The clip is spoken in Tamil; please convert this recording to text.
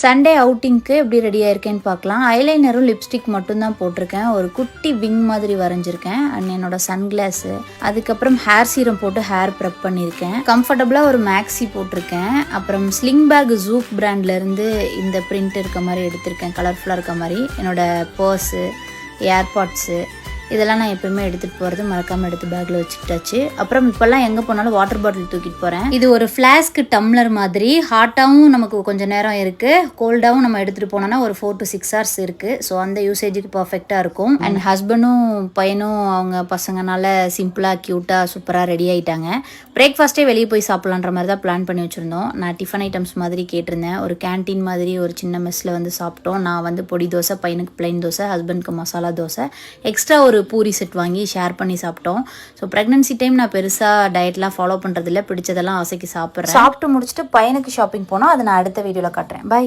சண்டே அவுட்டிங்க்கு எப்படி ரெடியாக இருக்கேன்னு பார்க்கலாம். ஐலைனரும் லிப்ஸ்டிக் மட்டும்தான் போட்டிருக்கேன். ஒரு குட்டி விங் மாதிரி வரைஞ்சிருக்கேன். அண்ட் என்னோட சன்கிளாஸு அதுக்கப்புறம் ஹேர் சீரம் போட்டு ஹேர் ப்ரெப் பண்ணியிருக்கேன். கம்ஃபர்டபுளாக ஒரு மேக்ஸி போட்டிருக்கேன். அப்புறம் ஸ்லிங் பேக் ஜூக் பிராண்ட்லேருந்து இந்த பிரிண்ட் இருக்க மாதிரி எடுத்திருக்கேன். கலர்ஃபுல்லாக இருக்க மாதிரி. என்னோட பர்ஸு ஏர்பாட்ஸு இதெல்லாம் நான் எப்பயுமே எடுத்துகிட்டு போகிறது மறக்காமல் எடுத்து பேக்கில் வச்சுக்கிட்டாச்சு. அப்புறம் இப்போல்லாம் எங்கே போனாலும் வாட்டர் பாட்டில் தூக்கிட்டு போகிறேன் இது ஒரு ஃப்ளாஸ்க்கு டம்ளர் மாதிரி. ஹாட்டாகவும் நமக்கு கொஞ்சம் நேரம் இருக்குது கோல்டாகவும் நம்ம எடுத்துகிட்டு போனோம்னா ஒரு ஃபோர் டு சிக்ஸ் ஹவர்ஸ் இருக்குது ஸோ அந்த யூசேஜுக்கு பர்ஃபெக்டாக இருக்கும். அண்ட் ஹஸ்பண்டும் பையனும் அவங்க பசங்கனால சிம்பிளாக க்யூட்டாக சூப்பராக ரெடி ஆகிட்டாங்க பிரேக்ஃபாஸ்ட்டே வெளியே போய் சாப்பிட்லான்ற மாதிரி தான் பிளான் பண்ணி வச்சுருந்தோம். நான் டிஃபன் ஐட்டம்ஸ் மாதிரி கேட்டிருந்தேன். ஒரு கேண்டீன் மாதிரி ஒரு சின்ன மெஸ்ஸில் வந்து சாப்பிட்டோம். நான் வந்து பொடி தோசை பையனுக்கு பிளைன் தோசை ஹஸ்பண்ட்க்கு மசாலா தோசை. எக்ஸ்ட்ரா ஒரு பூரி செட் வாங்கி ஷேர் பண்ணி சாப்பிட்டோம். ஸோ ப்ரெக்னன்சி டைம் நான் பெருசாக டயட்லாம் ஃபாலோ பண்ணுறதில்ல பிடிச்சதெல்லாம் ஆசைக்கு சாப்பிட்றேன். சாப்பிட்டு முடிச்சுட்டு பையனுக்கு ஷாப்பிங் போனால் அதை நான் அடுத்த வீடியோவில் காட்டுறேன். பை